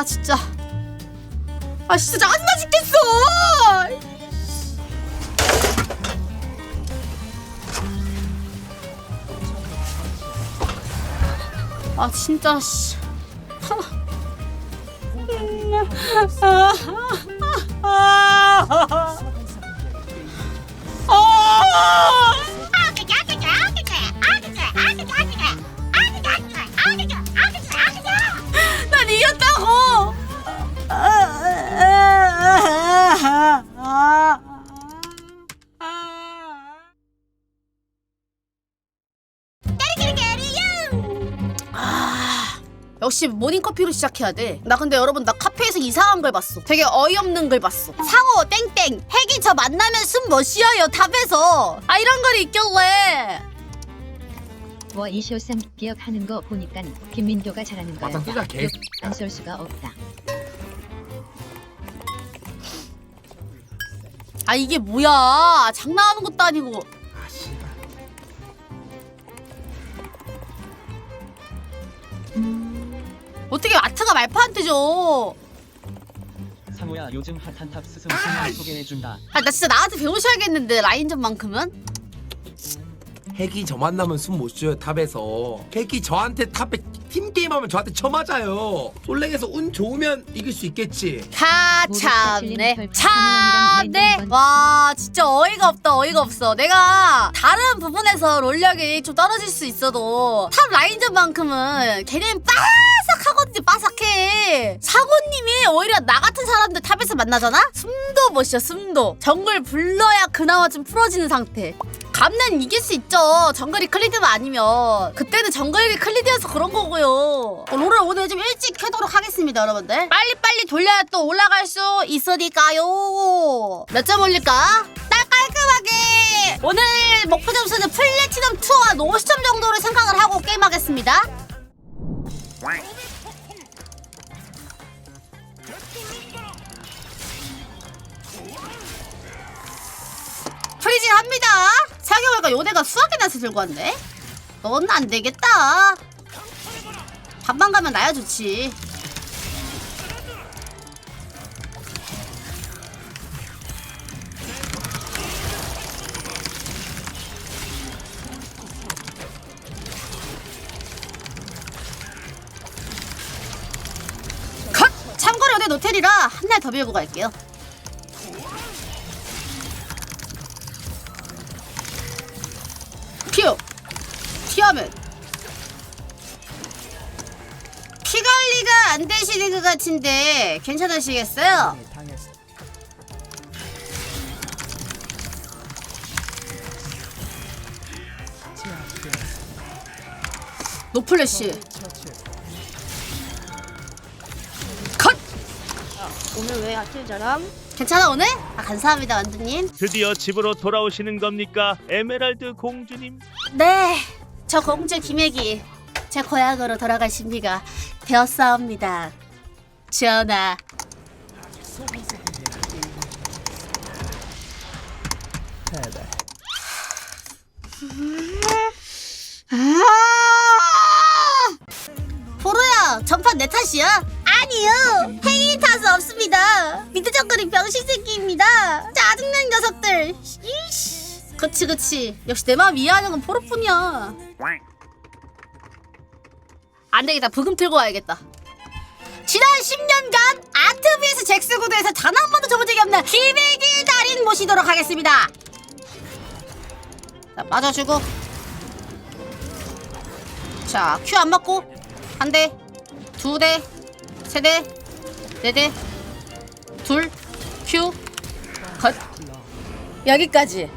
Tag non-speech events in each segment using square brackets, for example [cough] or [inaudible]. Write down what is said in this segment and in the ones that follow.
아 진짜. 아 진짜 짜증나 죽겠어! 아 진짜 씨. 난 역시 모닝커피로 시작해야 돼. 나 근데 여러분 나 카페에서 이상한 걸 봤어. 되게 어이없는 걸 봤어. 상호 땡땡 핵이 저 만나면 숨 못 쉬어요 탑에서. 아 이런 걸 있길래. 뭐 이쇼삼 기억하는 거 보니까 김민교가 잘하는 거야. 맞아 뜨자 개 안쏠 수가 없다. 아 이게 뭐야? 장난하는 것도 아니고. 어떻게 마트가 말파한테 줘? 상호야 요즘 핫한 탑 스승 승만 소개해준다. 아 나 진짜 나한테 배우셔야겠는데 라인전만큼은? 핵이 저 만 나면 숨 못 쉬어요 탑에서. 핵이 저한테 탑에 팀 게임하면 저한테 쳐맞아요. 솔랭에서 운 좋으면 이길 수 있겠지. 하 모두 참네. 참네. 와 진짜 어이가 없다 어이가 없어. 내가 다른 부분에서 롤력이 좀 떨어질 수 있어도 탑 라인전만큼은 걔는 빠삭 하거든요 빠삭해. 사고님이 오히려 나 같은 사람들 탑에서 만나잖아? 숨도 못 쉬어 숨도. 정글 불러야 그나마 좀 풀어지는 상태. 감는 이길 수 있죠. 정글이 클리드만 아니면. 그때는 정글이 클리드여서 그런 거고요. 어, 롤을 오늘 좀 일찍 켜도록 하겠습니다 여러분들. 빨리빨리 돌려야 또 올라갈 수 있으니까요. 몇 점 올릴까? 딱 깔끔하게. 오늘 목표 점수는 플래티넘 투어 한 50점 정도를 생각을 하고 게임하겠습니다 프리징 합니다. 생각해보니까 요네가 낫을 들고 왔네. 넌 안 되겠다. 반반 가면 나야 좋지. 컷! 참고로 요네 노텔이라 한 날더 배우고 갈게요 피하면 피 관리가 안 되시는 것 같은데 괜찮으시겠어요? 노플래시 컷! 오늘 왜 아침 자람? 괜찮아 오늘? 아 감사합니다 완두님 드디어 집으로 돌아오시는 겁니까? 에메랄드 공주님. 네, 저 공주 김혜기 제 고향으로 신비가 되었사옵니다. 전하. 아! 보로야, 전판 내 탓이야? 아니요, 행위 탓은 없습니다. 미드 정글이 병신 새끼입니다. 짜증나는 녀석들. 이씨. 그치 그치. 역시 내 마음 이해하는 건 포로뿐이야. 안 되겠다. 부금 틀고 와야겠다. 지난 10년간 아트비에스 잭스 구도에서 단 한 번도 접은 적이 없는 기백이 달인 모시도록 하겠습니다. 자, 맞아주고. 자, 큐 안 맞고. 한 대, 두 대, 세 대, 네 대, 둘, 큐, 컷. 여기까지.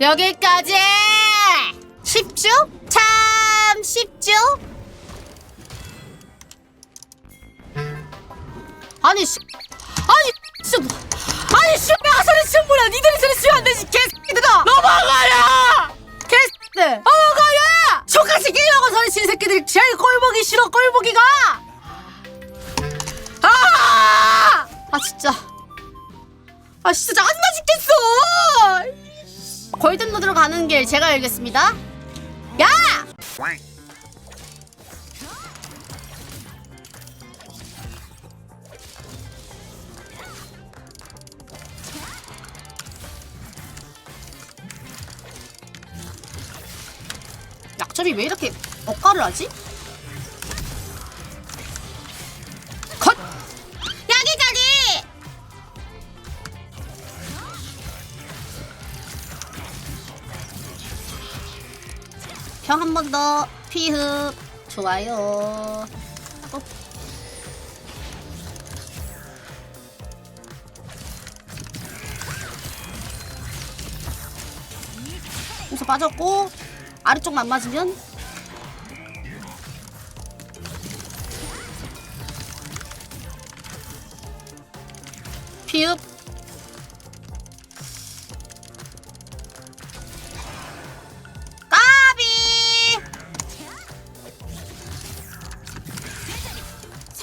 여기까지. 쉽죠? 참 쉽죠? 아니 씨. 아니 뭐- 아니 씨 내가 소리 치면 뭐야? 니들이 소리 치면 안 되지 개새끼들아! 넘어가야 개새끼들! 넘어가야 저같이 끼려고 소리 치는 새끼들이 제일 꼴보기 싫어 꼴보기가 가는 길 제가 알겠습니다. 야! 약점이 왜 이렇게 억가를 하지? 평한번 더. 피흡. 좋아요. 어. 빠졌고 아래쪽만 맞으면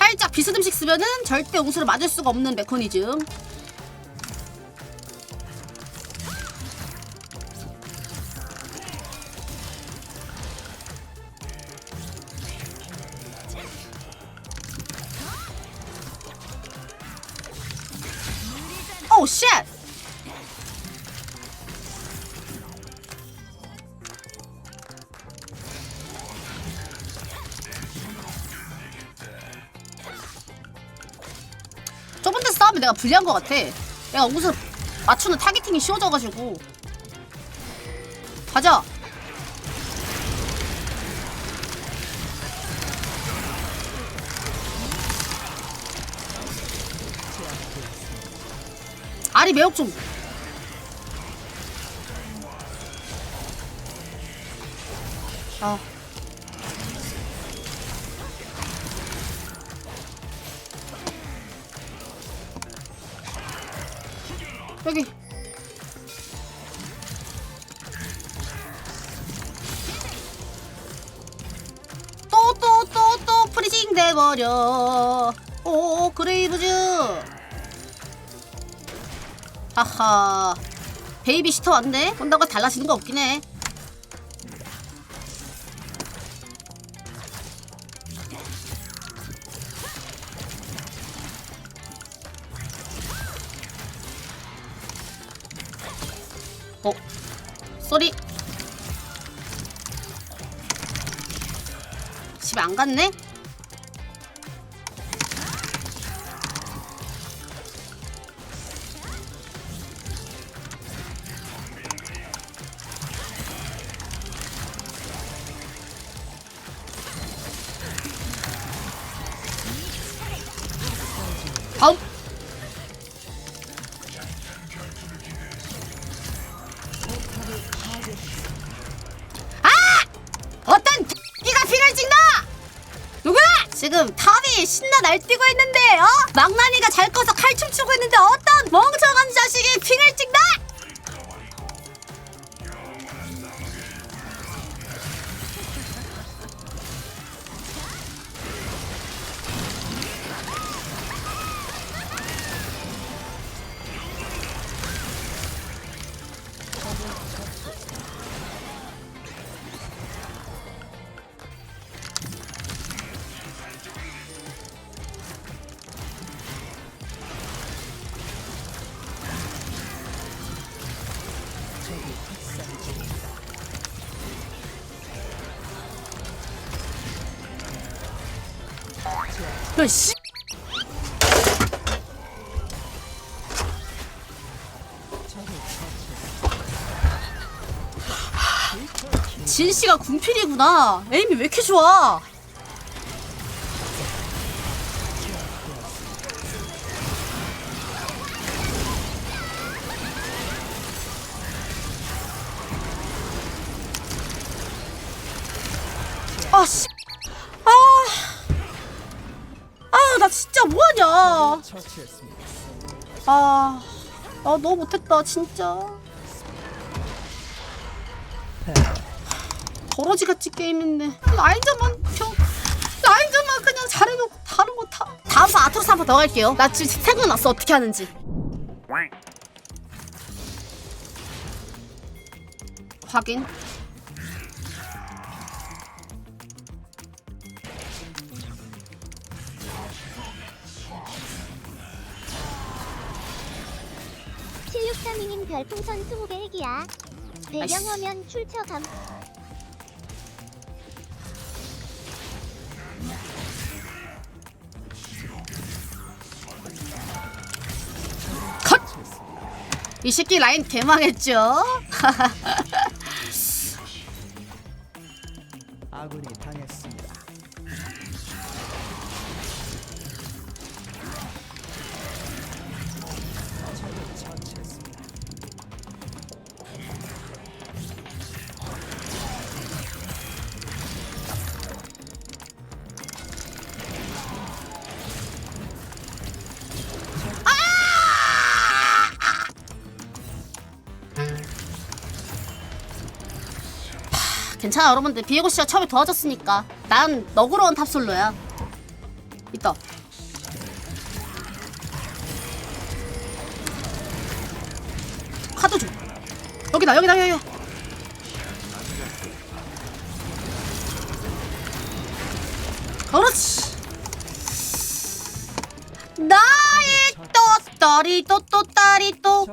살짝 비슷 음식 쓰면은 절대 옹수를 맞을 수가 없는 메커니즘 불리한 것 같아. 내가 옹수 맞추는 타겟팅이 쉬워져가지고. 가자. 아리 매혹 좀. 아. 여기. 또 또 또 또 프리징 돼버려. 오 그레이브즈. 하하 베이비 시터 왔네 온다고 달라지는 거 없긴 해 갔네? 다음 날뛰고 있는데 어? 망나니가 잘 커서 칼춤 추고 있는데 어떤 멍청한 자식이 핑을 야, 씨. 진 씨가 궁필이구나. 에임이 왜 이렇게 좋아? 아 씨. 진짜 뭐하냐. 아, 아, 너무 못했다, 진짜. 버러지같이 게임인데. 라인전만, 펴. 라인전만 그냥 잘해놓고 다른 거 다. 다음 판 아토스 한판 더 갈게요. 나 지금 생각났어, 어떻게 하는지. 확인. 칠6 3 2님 별풍선 20개 핵이야. 배경화면 출처 감. 컷! 이 새끼 라인 개망했죠? [laughs] 괜찮아 여러분들. 비에고 씨가 처음에 도와줬으니까. 난 너그러운 탑솔로야. 있다. 카드 줘. 여기다 여기다 여기 그렇지. 나의 또따리 또또 따리 또.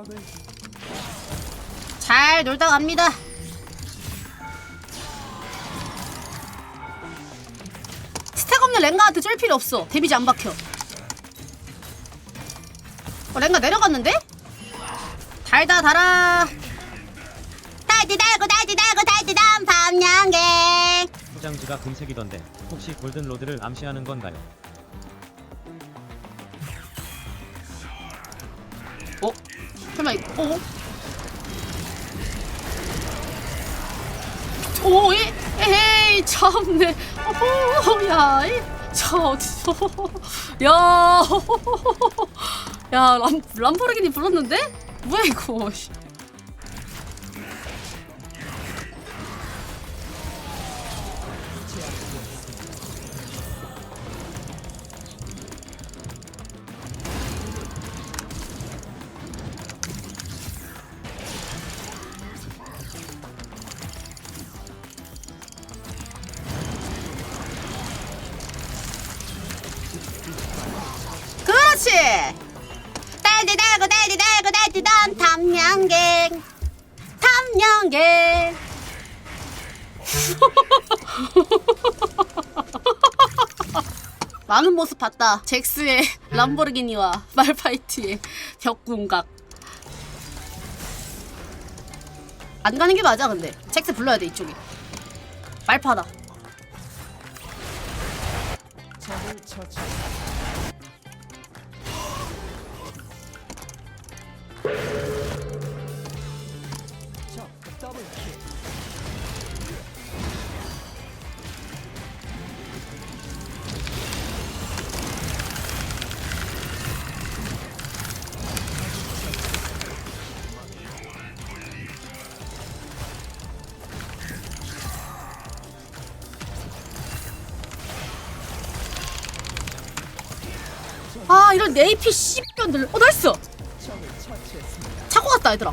잘 놀다 갑니다 없는 랭가한테 쫄 필요 없어. 데미지 안 박혀. 어, 랭가 내려갔는데? 달다 달아. 달디 달고 달디 달고 달디 단 밤양갱. 포장지가 금색이던데 혹시 골든 로드를 암시하는 건가요? 어? 설마 이거? 어? 오, 이, 에헤 이, 참네. 어, 야, 이, 저 어디서? 야, 야, 람, 람보르기니 불렀는데? 뭐야 이거? 많은 모습 봤다. 잭스의 [laughs] 람보르기니와 말파이트의 벽궁각. 안 가는 게 맞아 근데. 잭스 불러야 돼 이쪽에. 말파다 이런 네이피 씨변들 어 나이스. 차고 갔다 얘들아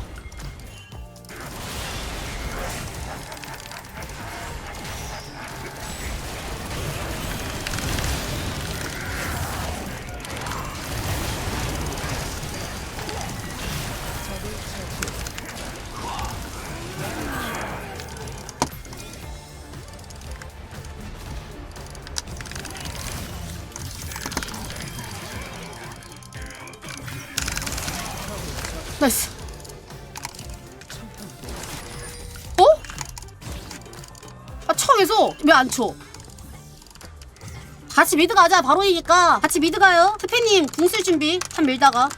나이스. 어? 아쳐 계속 왜안 쳐? 같이 미드 가자 바로 이니까. 같이 미드 가요. 스페님 궁 쓸 준비. 한 밀다가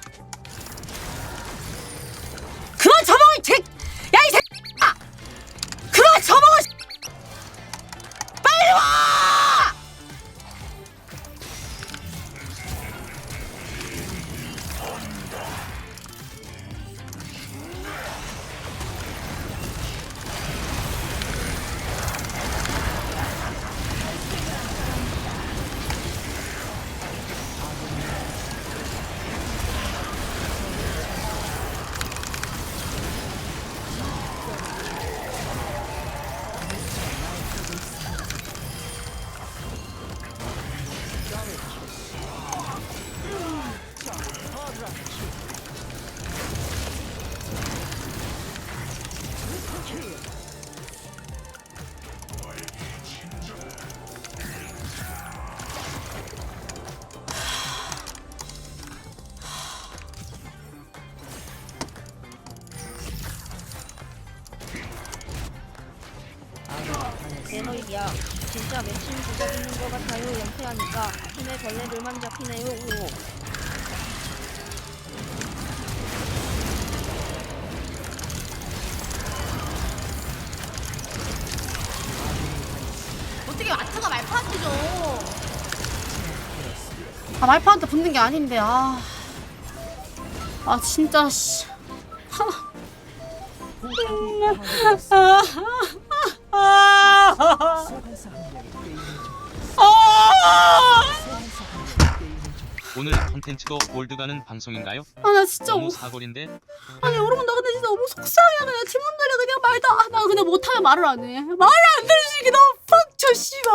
대노이야 진짜 맺힌 부적 있는 거 같아요 연패하니까 팀의 벌레들만 잡히네요 오. 어떻게 아트가 말파한테죠? 아 말파한테 붙는 게 아닌데 아. 아 진짜 씨. 소환사 한 명이 게임을 종 아, [laughs] 종 오늘 컨텐츠도 골드 가는 방송인가요? 아, 나 진짜 너무 오- 사골인데? 아니 여러분 나 근데 진짜 너무 속상해. 그냥 팀원들이 그냥 말도 안- 나 그냥 못하면 말을 안해. 말을 안 들으시기 너무 빡쳐 씨발.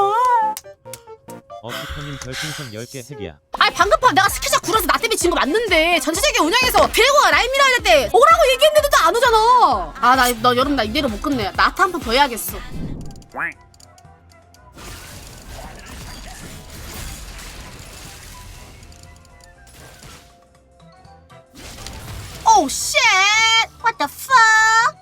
어키퍼님 별풍선 10개 핵이야. 아니 방금 판 내가 스키자 굴어서 나 때문에 진 거 맞는데 전체적인 운영에서 드래곤과 라인 밀어야 될때 오라고 얘기했는데도 안 오잖아. 아나 너 여러분 나 이대로 못 끝내. 나 아트 한판더 해야겠어 오우 쉣 What the fuck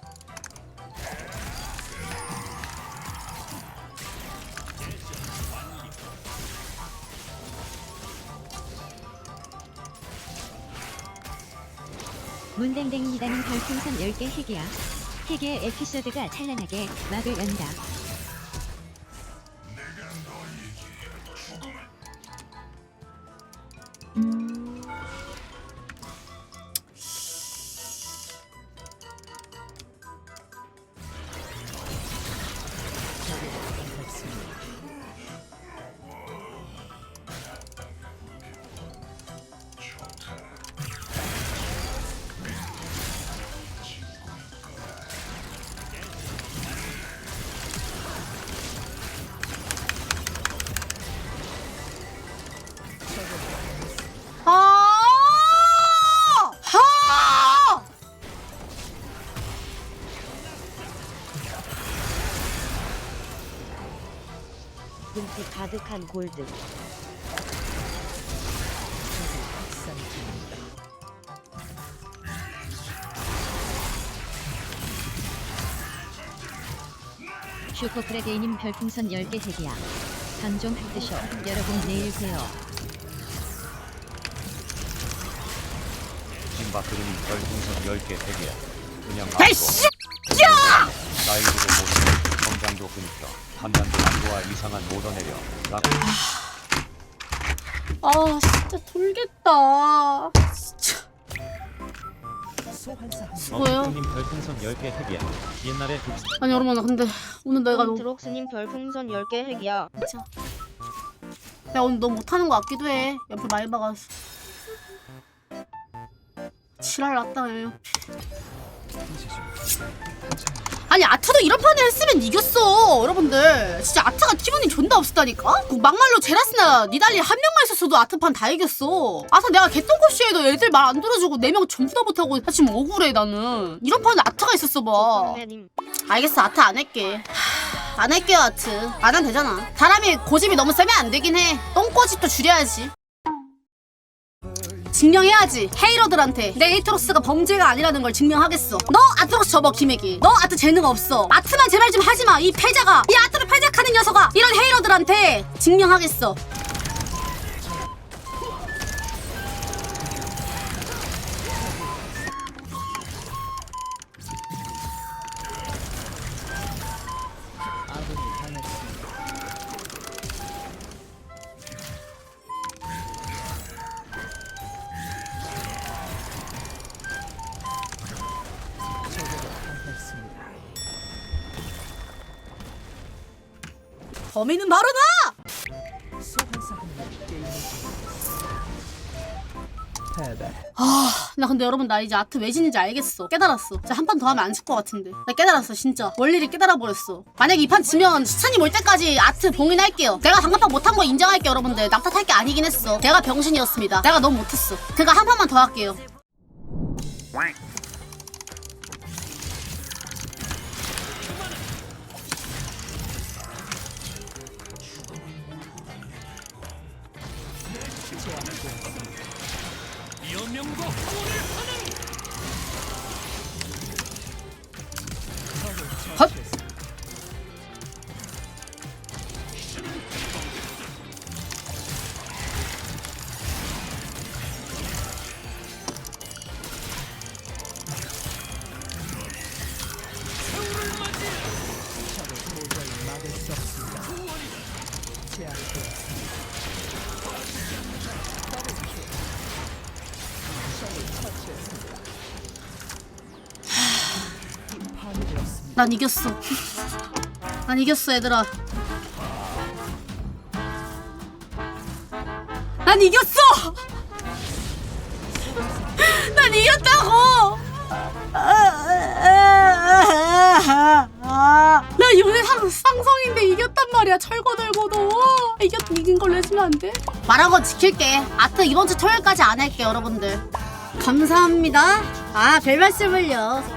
문댕댕이라는 별풍선 10개 핵이야. 핵의 에피소드가 찬란하게 막을 연다. 가득한 골드. 슈퍼프레게이님 별풍선 10개 핵이야. 방종 하드쇼. 여러분 내일 봬요. 김박그림님 별풍선 10개 핵이야. 그냥! 야! 나이도 못 성장도 끊겨. 판단도 안 좋아 이상한 모더 내려. 라고 아 진짜 돌겠다 진짜. 뭐예요? 어키퍼님 별풍선 10개 핵이야. 옛날에 그 아니 여러분 나 근데 오늘 내가 너무 드록스님 별풍선 10개 핵이야 진짜 내가 오늘 너무 못하는 것 같기도 해 옆에 많이 박아서 지랄 났다 얘. 아니 아트도 이런 판을 했으면 이겼어 여러분들. 진짜 아트가 기분이 존나 없었다니까? 그 막말로 제라스나 니달리 한 명만 있었어도 아트판 다 이겼어. 아서 내가 개똥꼬씨에도 애들 말 안 들어주고 네 명 전부 다 못하고 나 지금 억울해 나는. 이런 판에 아트가 있었어 봐. 알겠어 아트 안 할게. 하, 안 할게요 아트. 안 하면 되잖아. 사람이 고집이 너무 세면 안 되긴 해. 똥꼬집도 줄여야지 증명해야지. 헤이러들한테. 내 에이트로스가 범죄가 아니라는 걸 증명하겠어. 너 아트로스 접어 김혜기. 너 아트 재능 없어. 아트만 제발 좀 하지마. 이 패자가 이 아트를 패작하는 녀석아. 이런 헤이러들한테 증명하겠어 범인은 바로 나! 아, 나 근데 여러분 나 이제 아트 왜 지는지 알겠어. 깨달았어. 한 판 더 하면 안 질 것 같은데. 나 깨달았어, 진짜. 원리를 깨달아 버렸어. 만약에 이 판 지면 시찬이 올 때까지 아트 봉인할게요. 내가 당근판 못한 거 인정할게요, 여러분들. 낙탓할 게 아니긴 했어. 내가 병신이었습니다. 내가 너무 못했어. 그가 한 판만 더 할게요. 운명과 난 이겼어. 난 이겼어, 얘들아. 난 이겼어! 난 이겼다고! 나 이번에 상, 상성인데 이겼단 말이야 철거 들고도 이겼 이긴 걸로 해주면 안 돼? 말한 건 지킬게 아트 이번 주 토요일까지 안 할게 여러분들 감사합니다 아 별 말씀을요